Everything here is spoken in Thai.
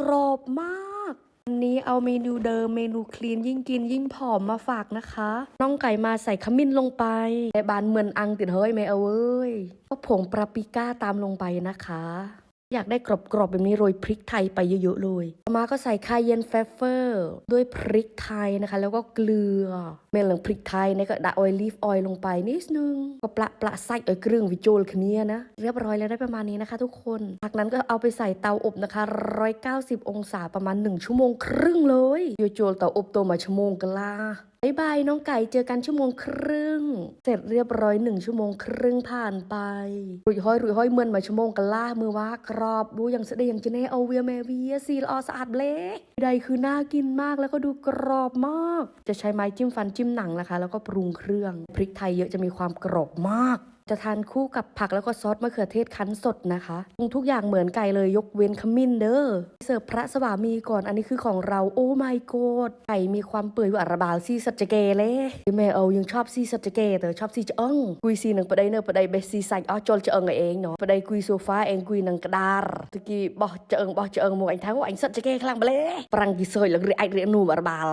กรอบมากวันนี้เอาเมนูเดิมเมนูคลีนยิ่งกินยิ่งผอมมาฝากนะคะ น้องไก่มาใส่ขมิ้นลงไปแต่บานเหมือนอังติดเฮ้ยไม่เอาเว้ย ก็ผงปราปริก้าตามลงไปนะคะ อยากได้กรอบๆแบบนี้โรยพริกไทยไปเยอะๆเลยต่อมาก็ใส่คาเยนเฟเฟอร์ด้วยพริกไทยนะคะ แล้วก็เกลือ เมลงพริกไทยเนี่ยก็ดะออยลีฟออยลงไปนิดนึง ก็ปละปละไส้เอ้ยเครื่องวิจูลคืนนี้นะ เรียบร้อยแล้วได้ประมาณนี้นะคะ ทุกคน จากนั้นก็เอาไปใส่เตาอบนะคะ 190 องศาประมาณ 1 ชั่วโมงครึ่งเลยวิจูลเตาอบตัวมาชั่วโมงกันละ บายบายน้องไก่เจอกันชั่วโมงครึ่ง เสร็จเรียบร้อยหนึ่งชั่วโมงครึ่งผ่านไป รุยห้อยรุยห้อยเมื่อนมาชั่วโมงกันล่ามือว่ากรอบดูอย่างเสดอย่างจะเนเอาเวียแมเวียซีลอสะอาดเละใดคือน่ากินมากแล้วก็ดูกรอบมาก จะใช้ไม้จิ้มฟันจิ้มหนังนะคะ แล้วก็ปรุงเครื่องพริกไทยเยอะจะมีความกรอบมาก จะทานคู่กับผักแล้วก็ซอสมะเขือเทศคั้นสดนะคะปรุงทุกอย่างเหมือนไก่เลยยกเว้นขมิ้นเด้อเสิร์ฟพระสวามีก่อนอันนี้คือของเราโอ้ my god ไก่มีความเปื่อยว่าระบาลซีสัจเกเลยแม่เอายังชอบซีสัจเจเกแต่ชอบซีจะเอิงกุยซีหนึ่งปะเดเนอปะเดเบสซีใส่อ๋อจลจะเอิงเองเนาะปะเดกุยโซฟาเองกุยนังกระดาษตะกี้บอกจะเอิงบอกจะเอิงหมวกอันทั้งว่าอันสัจเกคลังเบลปรังกิเซยหลังเรียไอเรียนูบาร์บาล